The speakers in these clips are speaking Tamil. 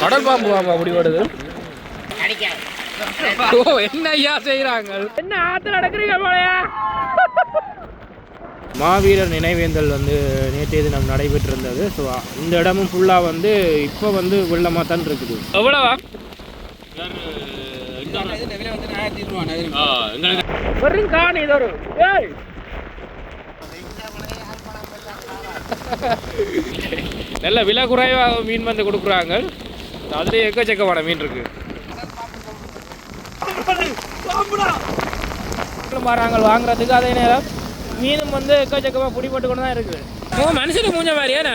கடல் பாம்பு அப்படி வருது ஓ என்ன ஐயா செய்யறாங்க என்ன ஆத்துல நடக்கிறீங்க போலயா? மாவீரர் நினைவேந்தல் வந்து நேற்றைய தினம் நடைபெற்றிருந்தது ஸோ இந்த இடமும் ஃபுல்லாக வந்து இப்போ வந்து வெள்ளமாக தான் இருக்குது. எவ்வளவா? வெறும் காணி இது ஒரு ஏய் நல்ல விலை குறைவாக மீன் வந்து கொடுக்குறாங்க. அதுலேயே எக்கச்சக்கமான மீன் இருக்கு. வராங்க வாங்குறதுக்கு அதே நேரம் மீனும் வந்து எக்கச்சக்கமாக பிடிபட்டு கொண்டு தான் இருக்குது. ஓ மனுஷனுக்கு மூஞ்ச மாதிரி ஏன்னா?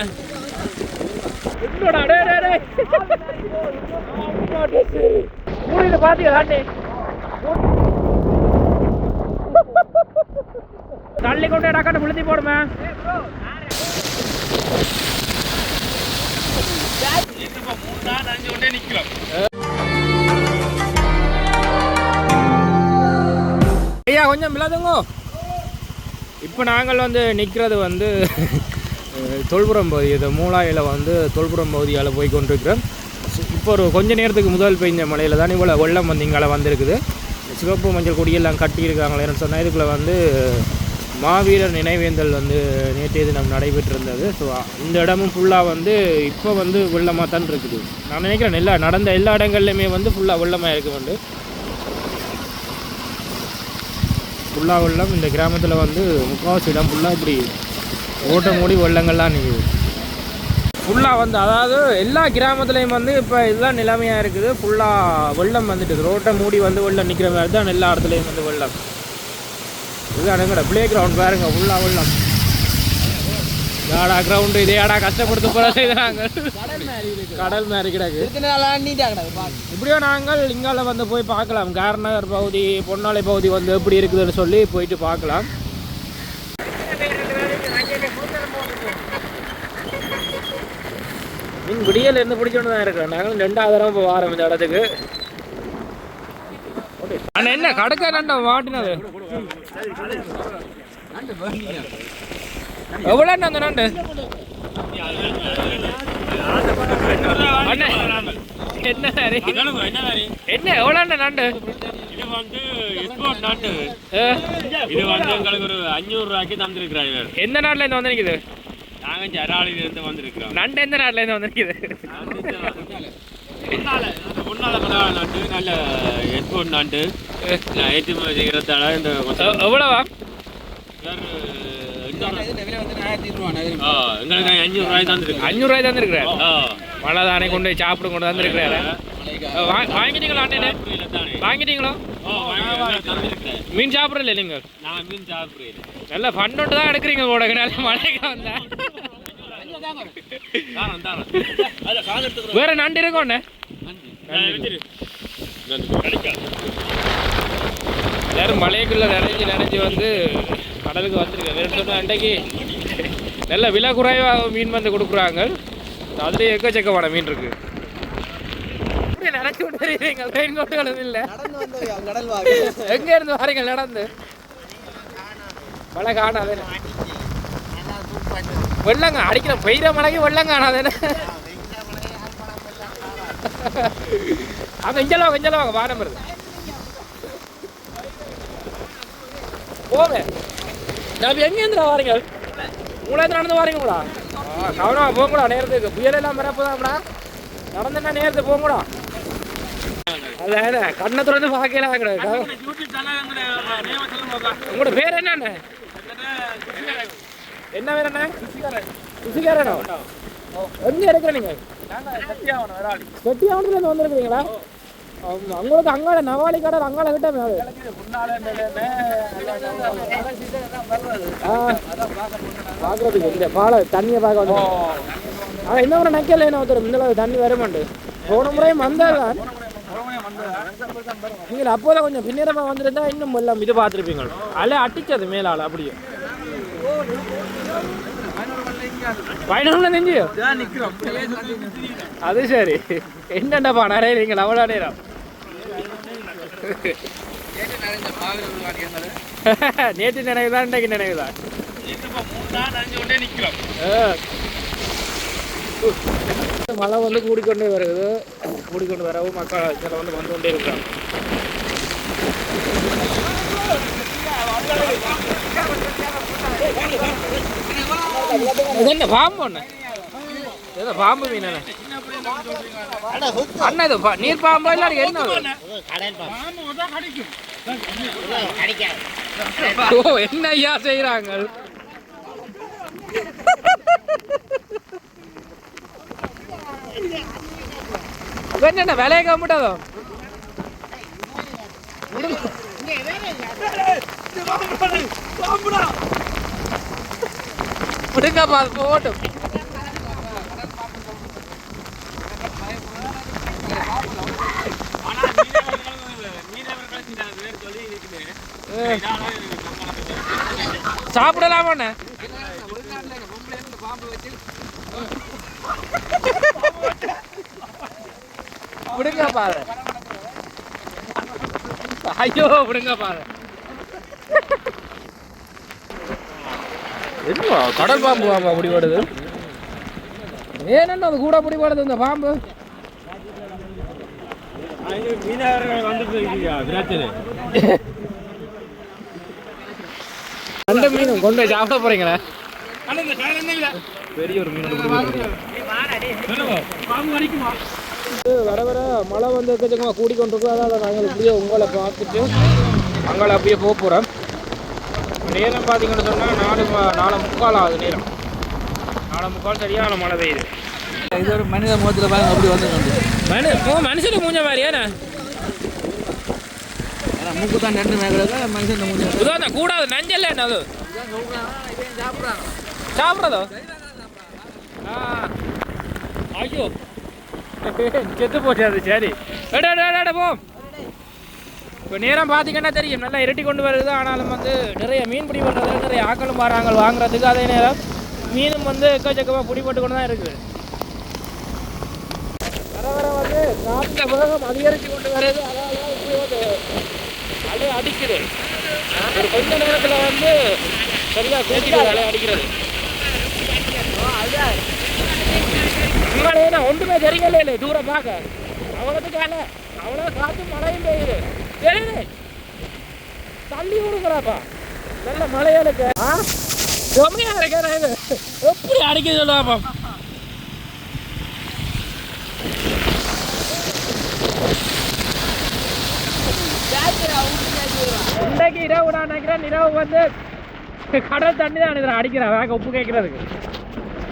மூடியில் பார்த்தீங்களா தள்ளி கொண்டு டக்காட்டு விழுத்தி போடுமே. ஐயா கொஞ்சம் இல்லாதங்கோ இப்போ நாங்கள் வந்து நிற்கிறது வந்து தொல்புரம் பகுதி. இது மூலாயில் வந்து தொல்புரம் பகுதியால் போய் கொண்டிருக்கிறோம். இப்போ ஒரு கொஞ்ச நேரத்துக்கு முதல் பெய்ஞ்ச மழையில் தான் இவ்வளோ வெள்ளம் வந்து இங்கே வந்திருக்குது. சிவப்பு மஞ்சள் கொடியெல்லாம் கட்டியிருக்காங்களேன்னு சொன்னால் இதுக்குள்ளே வந்து மாவீரர் நினைவேந்தல் வந்து நேற்றைய தினம் நடைபெற்றிருந்தது. ஸோ இந்த இடமும் ஃபுல்லாக வந்து இப்போ வந்து வெள்ளமாக தான் இருக்குது. நான் நினைக்கிறேன் எல்லா நடந்த எல்லா இடங்கள்லையுமே வந்து ஃபுல்லாக வெள்ளமாக இருக்க வந்து. ஃபுல்லாக வெள்ளம் இந்த கிராமத்தில் வந்து முக்கால்வாசி இடம் ஃபுல்லாக இப்படி ஓட்ட மூடி வெள்ளங்கள்லாம் நிற்குது ஃபுல்லாக வந்து அதாவது எல்லா கிராமத்துலேயும் வந்து இப்போ இதுதான் நிலைமையாக இருக்குது. ஃபுல்லாக வெள்ளம் வந்துட்டு ரோட்டை மூடி வந்து வெள்ளம் நிற்கிற மாதிரி தான் எல்லா இடத்துலையும் வந்து வெள்ளம். இதுதான் எங்கட ப்ளே கிரவுண்ட் பாருங்க உள்ளா உள்ளம் யாடா கிரவுண்டு இதேடா கஷ்டப்படுத்த போகிற செய்தாங்க கடல் மாதிரி கிடக்கு. இப்படியோ நாங்கள் இங்கால வந்து போய் பார்க்கலாம். கார்நகர் பகுதி பொன்னாலை பகுதி வந்து எப்படி இருக்குதுன்னு சொல்லி போயிட்டு பார்க்கலாம். மீன் விடியல் இருந்து பிடிச்சோன்னு தான் இருக்கிறோம் நாங்களும் ரெண்டாவது தடவை இப்போ வாரம் இந்த இடத்துக்கு. அண்ணா என்ன கடக்க நண்டா மாட்டினது எவ்வளோ அந்த நண்டு? என்ன என்ன எவ்வளோ நண்டு? இது வந்து எக்ஸ்போர்ட் நாட்டு இது வந்து எங்களுக்கு ஒரு அஞ்சூறு ரூபாய்க்கு தந்திருக்கிறார் இவர். எந்த நாட்டுல இருந்து வந்து நிக்குது நாங்க ஜராலில இருந்து வந்திருக்கிறோம். நண்டு எந்த நாட்டுல இருந்து வந்து நல்ல செய்கிறதால இந்த எவ்வளவா? ஆ, எங்களுக்கு அஞ்சூறு ரூபாய் தந்திருக்கு அஞ்சூறு ரூபாய் தந்துருக்கிறார். மழை தானே கொண்டு போய் சாப்பிட கொண்டு வந்திருக்கிறாரு வா- வாங்கிட்டீங்களா அண்ணே. வாங்கிட்டீங்களோ. மீன் சாப்பிடல நீங்கள்? நான் மீன் சாப்பிடுறேன் நல்ல ஃபண்டோட்டு தான் எடுக்கிறீங்க போட நல்ல மழைக்கு வந்தா. வேற நண்டு இருக்கும் அண்ணே? எல்லாரும் மலைக்குள்ள நினைஞ்சு நினைஞ்சு வந்து கடலுக்கு வந்திருக்காங்க. வேறு சொன்ன அன்றைக்கு நல்ல விலை குறைவாக மீன் வந்து கொடுக்குறாங்க. அதுலேயே எக்கச்சக்கமான மீன் இருக்கு. நினைச்சு விட்டு தெரியுறீங்க ரெயின் கோட்டுகளும் இல்லை. எங்க இருந்து வாரீங்க? நடந்து. மழை காணாது வெள்ளங்க அடிக்கிற பெய்கிற மழைக்கு வெள்ளம் காணாது அங்க இஞ்சல வாங்க இஞ்சல வாங்க வானம் வருது. போங்க. நான் எங்க இருந்து வாரீங்க? உங்களை நடந்து வாரீங்களா ஆ, கவனமா போங்கடா நேரத்துக்கு. புயல் எல்லாம் வரப்போதாம்டா நடந்துன்னா நேரத்துக்கு போங்கடா அதான் கண்ணை திறந்து பார்க்கல யூடியூப் சேனல் நேம சொல்லுங்க உங்களோட பேர் என்னண்ணே? என்ன பேர் என்ன சுசிகாரனோ எங்க இருக்கிற நீங்க செட்டியாவனத்துல இருந்து வந்திருக்கீங்களா ஆமா, உங்களுக்கு அங்கால நவாலி கடை அங்கால கிட்ட மேல. பாக்குறதுக்கு இந்த பாலை தண்ணியை பார்க்க வந்து ஆனா இன்னொரு நக்கல என்ன ஒருத்தர் இந்த தண்ணி வர போன முறையும் வந்தாதான் நீங்கள் அப்போதான் கொஞ்சம் பின்னரமா வந்திருந்தா இன்னும் எல்லாம் இது பார்த்துருப்பீங்க. அலை அட்டிச்சது மேலால அப்படியே. பயணம்ல நெஞ்சு அது சரி. என்னண்டப்பா நிறைய நீங்கள் அவ்வளோ நேரம் நேற்று நினைவு தான் இன்றைக்கு நினைவு தான். மழை வந்து கூடிக்கொண்டே வருது. கூடிக்கொண்டு வரவும் மக்கள் சில வந்து வந்து கொண்டே இருக்கிறாங்க. இது என்ன பாம்பு ஒன்று ஏதோ பாம்பு மீன் அண்ணா இது பா- நீர் பாம்பா இல்லை என்ன? ஓ என்ன ஐயா செய்கிறாங்க என்ன விலையை கம்மிட்டதோ விடுங்கம்மா அது போகட்டும் சாப்பிடலாமாண்ணே விடுங்க பாரு ஐயோ விடுங்க பாரு என்னவா கடல் பாம்பு பாம்பா பிடிபடுது வருது ஏனென்ன அது கூட அப்படி இந்த பாம்பு? ரெண்டு மீன் கொண்டு போய் சாப்பிட போறீங்களா? பெரிய ஒரு மீன் வர வர மழை வந்து எக்கச்சக்கமாக கூடிக்கொண்டிருக்கும் அதனால் நாங்கள் இப்படியே உங்களை பார்த்துட்டு அங்கே அப்படியே போக போகிறோம் நேரம் பார்த்தீங்கன்னு சொன்னால் நாலு நாலு முக்கால் ஆகுது நேரம். நாலு முக்கால் சரியான மழை பெய்யுது. இது ஒரு மனித முகத்தில் பாருங்க அப்படி வந்து மனு ஓ மனுஷனுக்கு மூஞ்ச மாதிரியாண்ணே மூக்கு தான் ரெண்டு மேகல மனுஷன் மூஞ்சி உதாரணம் கூடாது நஞ்சல்ல என்ன அது? சாப்பிட்றதோ? ஐயோ. செத்து போச்சு அது சரி. எடு எடு எடு, எடு போ. இப்போ நேரம் பார்த்தீங்கன்னா தெரியும். நல்லா இரட்டி கொண்டு வருது. ஆனாலும் வந்து நிறைய மீன் பிடி பண்ணுறதுல நிறைய ஆக்களும் வராங்க வாங்குறதுக்கு அதே நேரம் மீனும் வந்து எக்கச்சக்கமாக பிடிபட்டு கொண்டு தான் இருக்குது. வர வர வந்து காற்று வேகம் அதிகரித்து கொண்டு வருது. அதனால இப்படி வந்து அலை அடிக்குது. ஒரு கொஞ்ச நேரத்தில் வந்து சரியாக கூட்டிட்டு அலை அடிக்கிறது. உங்களால ஒன்றுமே தெரியல இல்லை. தூரம் பார்க்க. அவ்வளோத்துக்கான அவ்வளோ காற்று மழையும் பெய்யுது. தெரியுது தள்ளி விடுங்கிறாப்பா நல்ல மழையாளுக்கு ஆ? செம்மையா இருக்கிற இது. எப்படி அடிக்க சொல்லுவாப்பா. இன்றைக்கு இரவு நான் நினைக்கிறேன் இரவு வந்து கடல் தண்ணி தான் நினைக்கிறேன் அடிக்கிறேன் வேக உப்பு கேட்கறதுக்கு.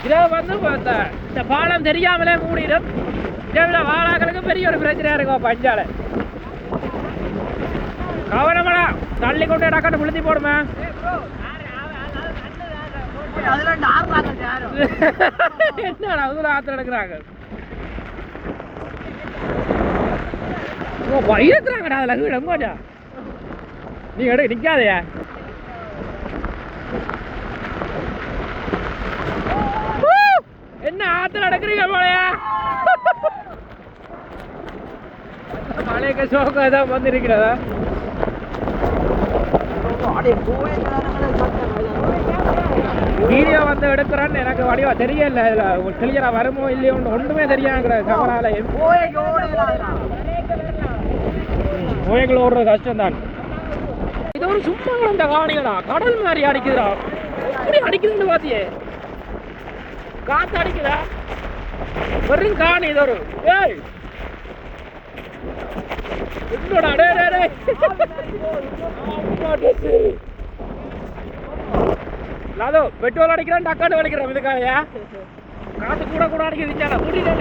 இரவு வந்து பார்த்தா இந்த பாலம் தெரியாமலே மூடிடும். இரவில் வாழாக்களுக்கு பெரிய ஒரு பிரச்சனையா இருக்கும் பஞ்சால? கவனமடா. தள்ளி கொண்டு டக்கட்டு விழுத்தி போடுமே. என்னடா அதுல ஆத்திரம் எடுக்கிறாங்க. ஓ இருக்கிறாங்கடா அதில் வீடு எங்கோடா நீ எடுக்க நிற்காதையா என்ன ஆத்திர எடுக்கிறீங்க போலயா? மழைக்கு சோகம் தான் வந்திருக்கிறதா? வீடியோ வந்து எடுக்கிறான்னு எனக்கு வடிவா தெரியல. இதுல கிளியரா வருமோ இல்லையோ ஒன்றுமே தெரியாங்கிற கவரால நோய்கள் ஓடுறது கஷ்டம் தான் இது ஒரு சும்மா இந்த காணிகளா? கடல் மாதிரி அடிக்குதுடா. எப்படி அடிக்குதுன்னு பாத்தியே? காத்து அடிக்குதா? வெறும் காணி இது ஒரு ஏய்! என்னடா டே டே டேய், லாதோ பெட்ரோல் அடிக்கிறான் டக்காண்டு அடிக்கிறான் இதுக்காகயா காத்து கூட கூட அடிக்க வச்சாடா கூட்டிட்டு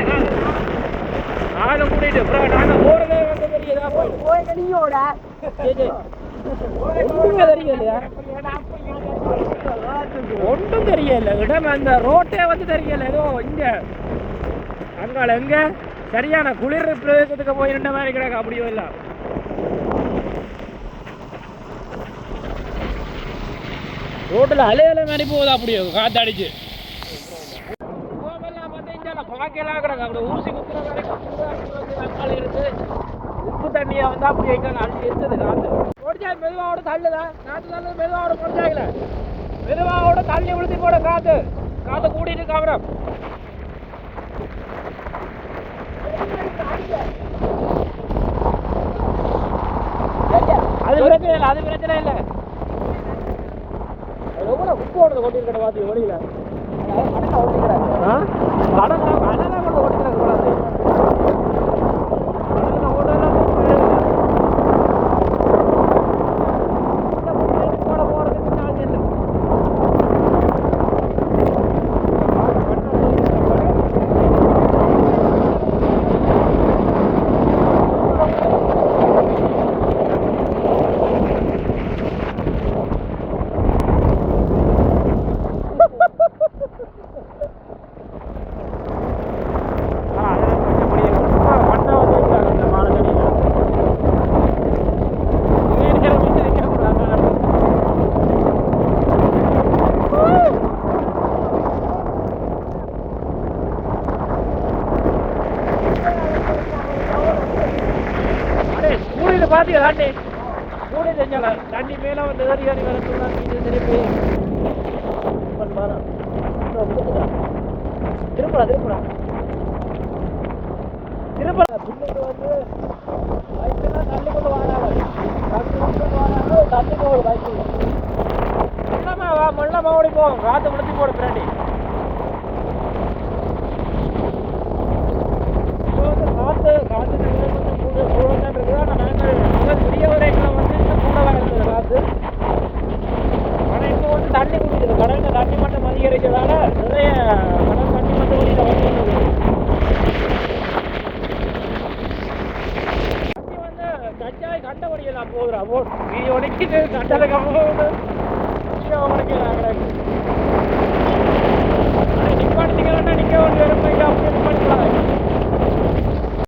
நானும் கூட்டிட்டு அப்புறம் நாங்கள் போறதே வந்து தெரியுதா போய். ஒன்றுமே தெரியலையா ஒன்றும் தெரியல. இடம் அந்த ரோட்டே வந்து தெரியல. ஏதோ இங்க. அங்கால எங்க? சரியான குளிர் பிரதேசத்துக்கு போய் இருந்த மாதிரி கிடக்கு. அப்படியோ இல்லை. ரோட்டில் அலையில மாதிரி போகுது அப்படியே காற்று அடிச்சு பார்க்கலாம் கிடக்கு. அப்படி ஊசி குத்துற வரைக்கும் தக்காளி இருக்குது உப்பு தண்ணியை வந்து அப்படி எங்கே அடிச்சு இருக்குது காற்று ஓடிச்சாய் மெதுவாவோட தள்ளுதா? காற்று தள்ளுது மெதுவாவோட முடிச்சாங்களே மெதுவாவோட தள்ளி விழுத்தி போட காற்று காற்று கூட்டிட்டு கவரம் அது பிரச்சனை இல்லை அது பிரச்சனை இல்லை. உப்பு ஓடுறது ஓட்டிருக்கேன் வாத்தி ஒளியில கடலை கடலை ஓட்டிருக்கேன் தாண்டி கூட செஞ்சலாம் தண்ணி மேலே வந்து ஏறி ஏறி வரக்கூடாது இது திருப்பி திருப்பலாம் திருப்பலாம். திருப்பலாம். பின்னாடி வந்து Amor, video, Nicky, canta la cabrona.